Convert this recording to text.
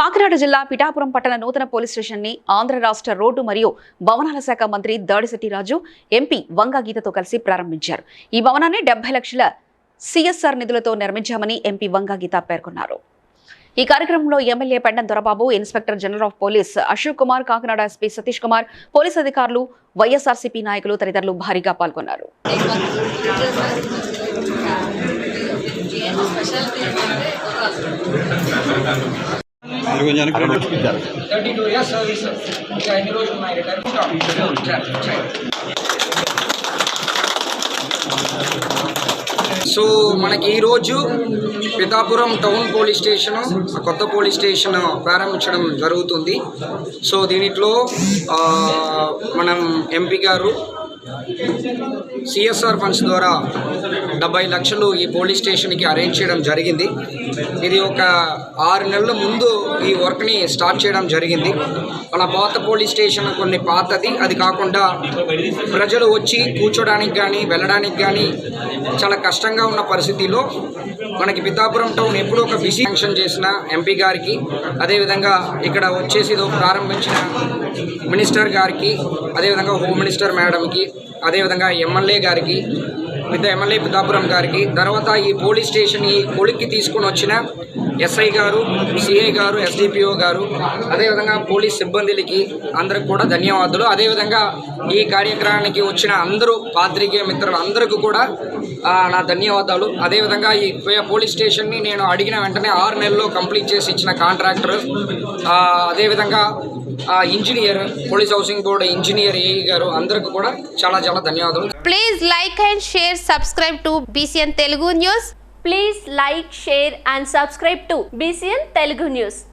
కాకినాడ జిల్లా పిఠాపురం పట్టణ నూతన పోలీస్ స్టేషన్ని ఆంధ్ర రాష్ట్ర రోడ్డు మరియు భవనాల శాఖ మంత్రి దాడిశెట్టి రాజు ఎంపీ వంగా గీతతో కలిసి ప్రారంభించారు. ఈ భవనాన్ని డెబ్బై లక్షల సిఎస్ఆర్ నిధులతో నిర్మించామని ఎంపీ వంగా గీత పేర్కొన్నారు. ఈ కార్యక్రమంలో MLA Pendem Dorababu inspector general of police Ashok Kumar Kakinada SP Satish Kumar police అధికారులు వైఎస్ఆర్సీపీ నాయకులు తదితరులు భారీగా పాల్గొన్నారు. మీరు థర్టీ టూ ఇయర్స్ సర్వీస్ ఇంకా ఎన్ని రోజులు ఉన్నాయి రిటైర్మెంట్ సో మనకి ఈరోజు పితాపురం టౌన్ పోలీస్ స్టేషన్ కొత్త పోలీస్ స్టేషన్ ప్రారంభించడం జరుగుతుంది. సో దీనిలో మనం ఎంపీ గారు సిఎస్ఆర్ ఫండ్స్ ద్వారా డెబ్బై లక్షలు ఈ పోలీస్ స్టేషన్కి అరేంజ్ చేయడం జరిగింది. ఇది ఒక ఆరు నెలల ముందు ఈ వర్క్ని స్టార్ట్ చేయడం జరిగింది. మన పాత పోలీస్ స్టేషన్ కొన్ని పాతది. అది కాకుండా ప్రజలు వచ్చి కూర్చోడానికి కానీ వెళ్ళడానికి కానీ చాలా కష్టంగా ఉన్న పరిస్థితిలో మనకి పితాపురం టౌన్ ఎప్పుడూ ఒక బిజీ ఫంక్షన్ చేసిన ఎంపీ గారికి అదేవిధంగా ఇక్కడ వచ్చేసి ప్రారంభించిన మినిస్టర్ గారికి అదేవిధంగా హోమ్ మినిస్టర్ మేడంకి అదేవిధంగా ఎమ్మెల్యే గారికి పెద్ద ఎమ్మెల్యే పితాపురం గారికి. తర్వాత ఈ పోలీస్ స్టేషన్ ఈ కొలిక్కి తీసుకొని వచ్చిన ఎస్ఐ గారు సిఐ గారు ఎస్డిపిఓ గారు అదేవిధంగా పోలీస్ సిబ్బందికి అందరికి కూడా ధన్యవాదాలు. అదేవిధంగా ఈ కార్యక్రమానికి వచ్చిన అందరూ పాత్రికేయ మిత్రులు అందరికీ కూడా నా ధన్యవాదాలు. అదేవిధంగా ఈ పోలీస్ స్టేషన్ని నేను అడిగిన వెంటనే ఆరు నెలల్లో కంప్లీట్ చేసి ఇచ్చిన కాంట్రాక్టర్ అదేవిధంగా ఆ, engineer police housing board engineer AE గారు అందరికీ కూడా చాలా చాలా ధన్యవాదాలు. Please like and share share, subscribe to BCN Telugu News. Please like, share and subscribe to BCN Telugu News.